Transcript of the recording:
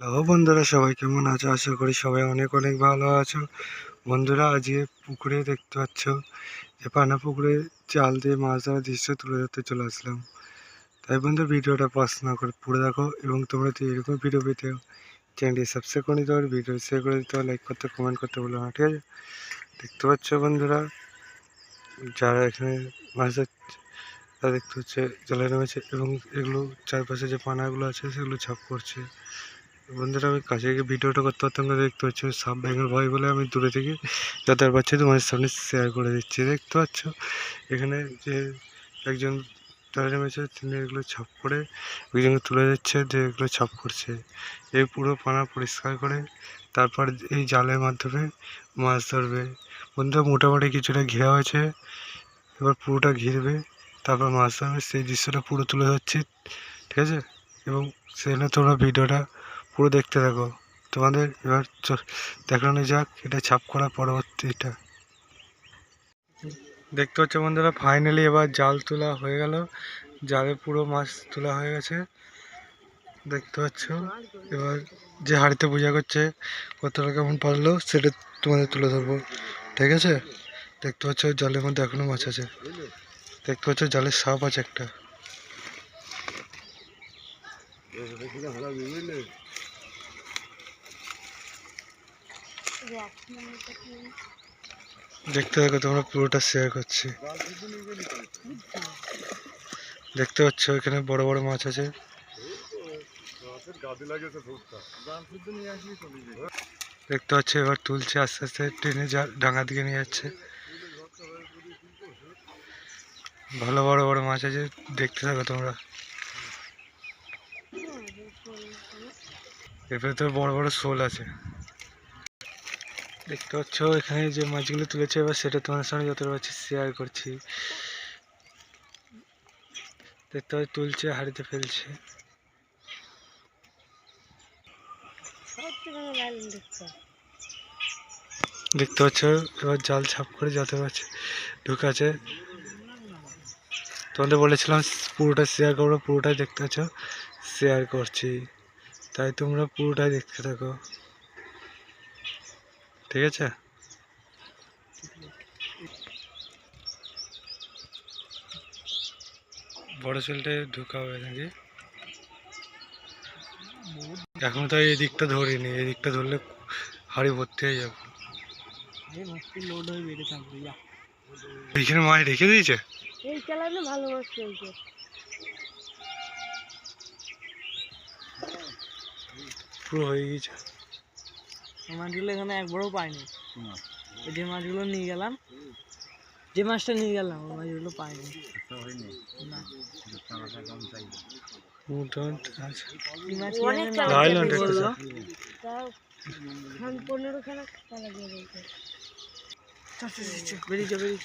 Hello বন্ধুরা, সবাই কেমন আছো? আশা করি সবাই অনেক অনেক ভালো আছো। বন্ধুরা, আজকে পুকুরে দেখতে পাচ্ছ যে পানা পুকুরে জাল দিয়ে মাছ ধরার দৃশ্য তুলে ধরতে চলে আসলাম। তাই বন্ধু, ভিডিওটা পাস না করে পুরো দেখো এবং তোমরা যদি এরকম ভিডিও পেতে চ্যানেলটি সাবস্ক্রাইব করে দিতে হবে ভিডিও শেয়ার করে দিতে লাইক করতে কমেন্ট করতে বলো না, ঠিক আছে? দেখতে পাচ্ছ বন্ধুরা, যারা এখানে মাছ ধরছে তারা দেখতে হচ্ছে জলে নেমেছে এবং এগুলো চারপাশে যে পানাগুলো আছে, সেগুলো ছাপ করছে। বন্ধুরা, আমি কাছে গিয়ে ভিডিওটা করতে পারতাম না দেখতে পাচ্ছ সাপ ব্যাঙের ভয় বলে আমি দূরে থেকে যাতায়াত পাচ্ছি, তোমাদের সামনে শেয়ার করে দিচ্ছি। দেখতে পাচ্ছ, এখানে যে একজন তারা নেমেছে তিনি এগুলো ছাপ করে ওইজনকে তুলে দিচ্ছে যে এগুলো ছাপ করছে। এই পুরো পানা পরিষ্কার করে তারপর এই জালের মাধ্যমে মাছ ধরবে। বন্ধুরা, মোটামুটি কিছুটা ঘেরা হয়েছে, এবার পুরোটা ঘিরবে, তারপর মাছ ধরবে। সেই দৃশ্যটা পুরো তুলে ধরছি, ঠিক আছে? এবং সেখানে তোমরা ভিডিওটা পুরো দেখতে থাকো। তোমাদের এবার দেখানো যাক, এটা ছাপ করা পরবর্তীটা দেখতে পাচ্ছ বন্ধুরা ফাইনালি এবার জাল তোলা হয়ে গেল। জালে পুরো মাছ তোলা হয়ে গেছে। দেখতে পাচ্ছ, এবার যে হাড়িতে পূজা করছে, কতটা কেমন পারল, সেটা তোমাদের তুলে ধরবো। ঠিক আছে? দেখতে পাচ্ছ, জলের মধ্যে এখনও মাছ আছে। দেখতে পাচ্ছ, জলের সাপ আছে একটা। দেখতে থাকো তোমরা পুরোটা শেয়ার করছি। দেখতে পাচ্ছ, এখানে বড় বড় মাছ আছে। দেখতে পাচ্ছ, এবার তুলছে, আস্তে আস্তে ট্রেনে যা ডাঙা দিকে নিয়ে যাচ্ছে। ভালো বড় বড় মাছ আছে, দেখতে থাকো তোমরা। এরপরে তো বড় বড় শোল আছে। দেখতে পাচ্ছ, এখানে যে মাছগুলো তুলেছে, এবার সেটা তোমার সঙ্গে যতটা পারছি শেয়ার করছি। দেখতে পাচ্ছি, তুলছে, হাড়িতে ফেলছে। দেখতে পাচ্ছ, এবার জাল ছাপ করে যত পারছে ঢুকাছে। তোমাদের বলেছিলাম পুরোটা শেয়ার করব, পুরোটাই দেখতে পাচ্ছ শেয়ার করছি। তাই তোমরা পুরোটাই দেখতে থাকো। ঠিক আছে? বড় সেলটায় ঢোকা হবে নাকি? এখন তো এই দিকটা ধরিনি এই দিকটা ধরলে হাড়ি ভর্তি হয়ে যাবে। এইখানে মাছ রেখে দিয়েছে? এই চালালে ভালো মাছ চলছে পুরো হয়ে গিয়েছে। মাছগুলো এখানে একবারও পাইনি। ওই যে মাছগুলো নিয়ে গেলাম যে মাছটা নিয়ে গেলাম ওই মাছগুলো পাইনি। খানা চালা দিয়ে বেরিয়ে